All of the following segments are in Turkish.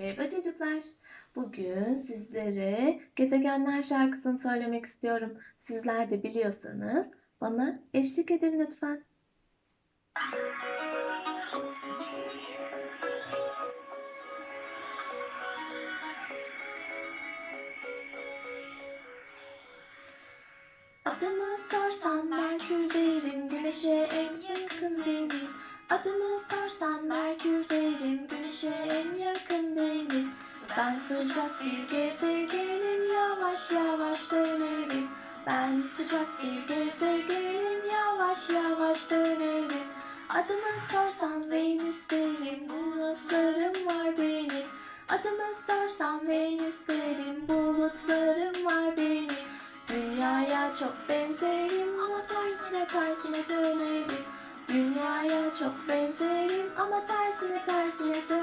Merhaba çocuklar. Bugün sizlere Gezegenler şarkısını söylemek istiyorum. Sizler de biliyorsanız bana eşlik edin lütfen. Adımı sorsan Merkür derim, Güneş'e en yakın benim. Adımı sorsan Merkür derim, Ben sıcak bir gezegenim, yavaş yavaş dönerim. Ben sıcak bir gezegenim, yavaş yavaş dönerim. Adımı sorsan Venüs derim, bulutlarım var benim. Adımı sorsan Venüs derim, bulutlarım var benim. Dünyaya çok benzerim ama tersine tersine dönerim. Dünyaya çok benzerim ama tersine tersine dönerim.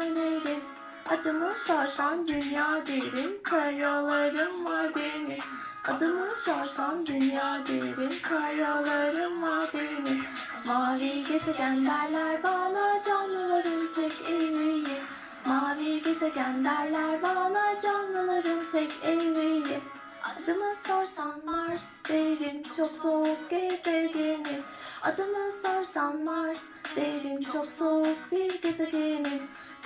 Adımı sorsan dünya derim, kayalarım var benim. Adımı sorsan dünya derim, kayalarım var benim. Mavi gezegen derler bana, canlıların tek eviyim. Mavi gezegen derler bana, canlıların tek eviyim. Adımı sorsan Mars derim, çok soğuk gezegenim. Adımı sorsan Mars derim, çok soğuk bir gezegenim.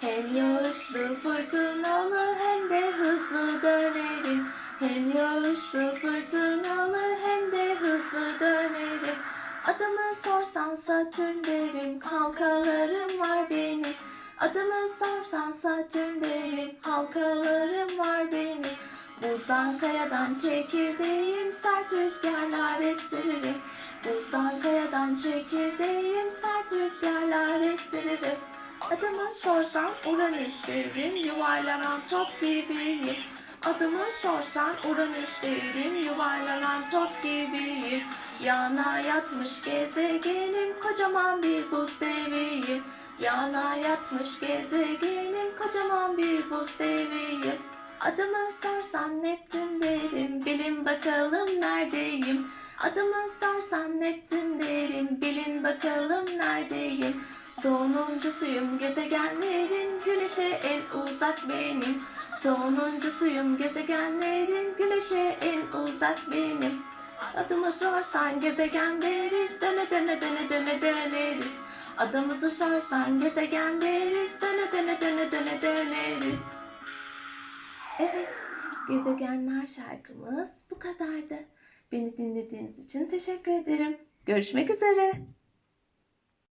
Hem yağışlı fırtınalı hem de hızlı dönerim. Hem yağışlı fırtınalı hem de hızlı dönerim. Adımı sorsan Satürn derim halkalarım var benim. Adımı sorsan Satürn derim halkalarım var benim. Buzdan kayadan çekirdeğim sert rüzgarlar estiririm. Buzdan kayadan çekirdeğim sert rüzgarlar estiririm. Adımı sorsan Uranüs derim yuvarlanan top gibiyim. Adımı sorsan Uranüs derim yuvarlanan top gibiyim. Yana yatmış gezegenim kocaman bir buz deviyim. Yana yatmış gezegenim kocaman bir buz deviyim. Adımı sorsan Neptün derim, bilin bakalım neredeyim. Adımı sorsan Neptün derim, bilin bakalım neredeyim. Sonuncusuyum gezegenlerin, güneşe en uzak benim. Sonuncusuyum gezegenlerin, güneşe en uzak benim. Adımı sorsan gezegen deriz, döne döne döne döne döneriz. Adımızı sorsan gezegen deriz, döne döne döne döne döneriz. Evet, Gezegenler şarkımız bu kadardı. Beni dinlediğiniz için teşekkür ederim. Görüşmek üzere.